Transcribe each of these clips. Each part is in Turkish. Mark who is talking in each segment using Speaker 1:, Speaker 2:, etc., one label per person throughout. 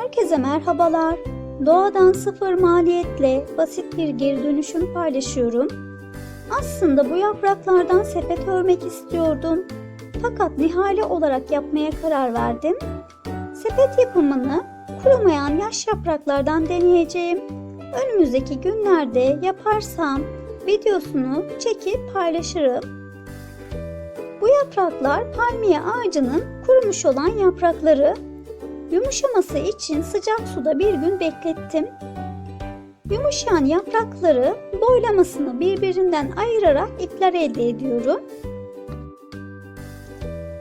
Speaker 1: Herkese merhabalar. Doğadan sıfır maliyetle basit bir geri dönüşüm paylaşıyorum. Aslında bu yapraklardan sepet örmek istiyordum. Fakat nihale olarak yapmaya karar verdim. Sepet yapımını kurumayan yaş yapraklardan deneyeceğim. Önümüzdeki günlerde yaparsam videosunu çekip paylaşırım. Bu yapraklar palmiye ağacının kurumuş olan yaprakları. Yumuşaması için sıcak suda bir gün beklettim. Yumuşayan yaprakları boylamasını birbirinden ayırarak ipler elde ediyorum.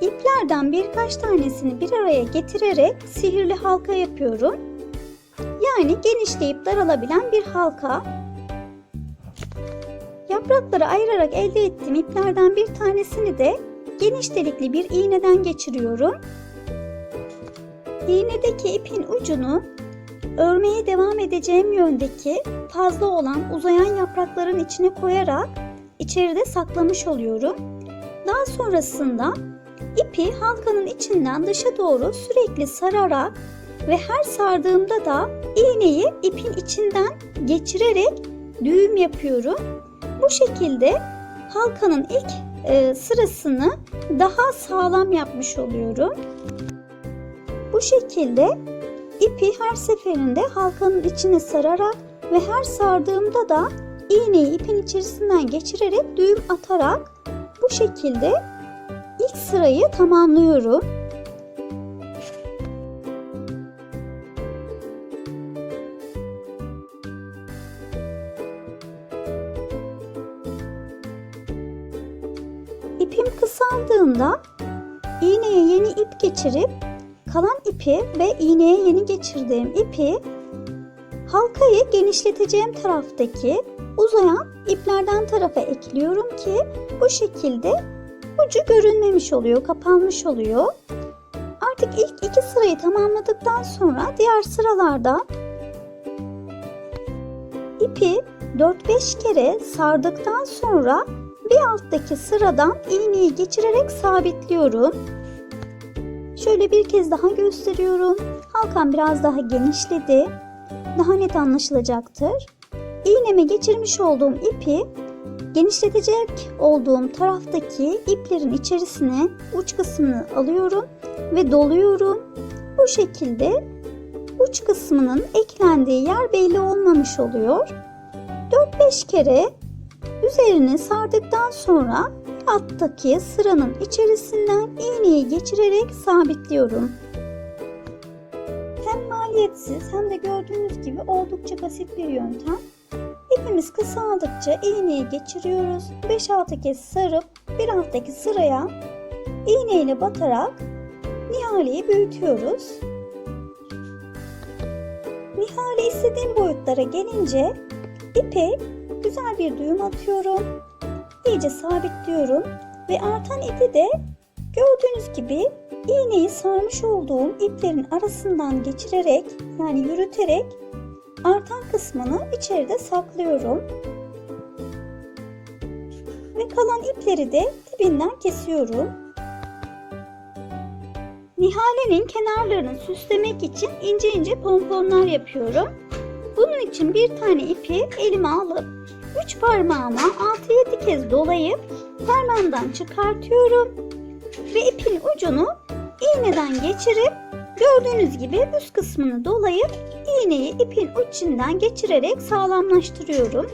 Speaker 1: İplerden birkaç tanesini bir araya getirerek sihirli halka yapıyorum. Yani genişleyip daralabilen bir halka. Yaprakları ayırarak elde ettiğim iplerden bir tanesini de geniş delikli bir iğneden geçiriyorum. İğnedeki ipin ucunu örmeye devam edeceğim yöndeki fazla olan uzayan yaprakların içine koyarak içeride saklamış oluyorum. Daha sonrasında ipi halkanın içinden dışa doğru sürekli sararak ve her sardığımda da iğneyi ipin içinden geçirerek düğüm yapıyorum. Bu şekilde halkanın ilk e, sırasını daha sağlam yapmış oluyorum. Bu şekilde ipi her seferinde halkanın içine sararak ve her sardığımda da iğneyi ipin içerisinden geçirerek düğüm atarak bu şekilde ilk sırayı tamamlıyorum. İpim kısaldığında iğneye yeni ip geçirip kalan ipi ve iğneye yeni geçirdiğim ipi halkayı genişleteceğim taraftaki uzayan iplerden tarafa ekliyorum ki bu şekilde ucu görünmemiş oluyor, kapanmış oluyor. Artık ilk iki sırayı tamamladıktan sonra diğer sıralarda ipi 4-5 kere sardıktan sonra bir alttaki sıradan iğneyi geçirerek sabitliyorum. Şöyle bir kez daha gösteriyorum. Halkam biraz daha genişledi. Daha net anlaşılacaktır. İğneme geçirmiş olduğum ipi genişletecek olduğum taraftaki iplerin içerisine uç kısmını alıyorum ve doluyorum. Bu şekilde uç kısmının eklendiği yer belli olmamış oluyor. 4-5 kere üzerini sardıktan sonra alttaki sıranın içerisinden iğneyi geçirerek sabitliyorum. Hem maliyetsiz hem de gördüğünüz gibi oldukça basit bir yöntem. İpimiz kısaldıkça iğneyi geçiriyoruz. 5-6 kez sarıp bir alttaki sıraya iğneyle batarak nihaleyi büyütüyoruz. Nihale istediğim boyutlara gelince ipe güzel bir düğüm atıyorum. İyice sabitliyorum ve artan ipi de gördüğünüz gibi iğneyi sarmış olduğum iplerin arasından geçirerek yani yürüterek artan kısmını içeride saklıyorum. Ve kalan ipleri de dibinden kesiyorum. Nihalenin kenarlarını süslemek için ince ince pomponlar yapıyorum. Bunun için bir tane ipi elime alıp 3 parmağıma 6-7 kez dolayıp parmağımdan çıkartıyorum ve ipin ucunu iğneden geçirip gördüğünüz gibi üst kısmını dolayıp iğneyi ipin uçundan geçirerek sağlamlaştırıyorum.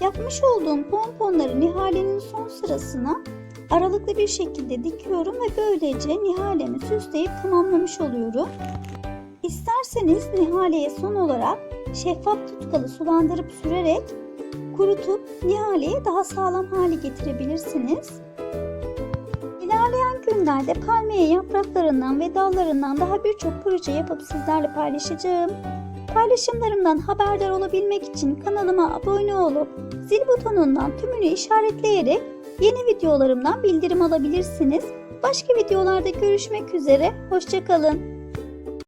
Speaker 1: Yapmış olduğum pomponları nihalenin son sırasına aralıklı bir şekilde dikiyorum ve böylece nihalemi süsleyip tamamlamış oluyorum. İsterseniz nihaleye son olarak şeffaf tutkalı sulandırıp sürerek kurutup nihaleyi daha sağlam hale getirebilirsiniz. İlerleyen günlerde palmiye yapraklarından ve dallarından daha birçok proje yapıp sizlerle paylaşacağım. Paylaşımlarımdan haberdar olabilmek için kanalıma abone olup zil butonundan tümünü işaretleyerek yeni videolarımdan bildirim alabilirsiniz. Başka videolarda görüşmek üzere, hoşçakalın.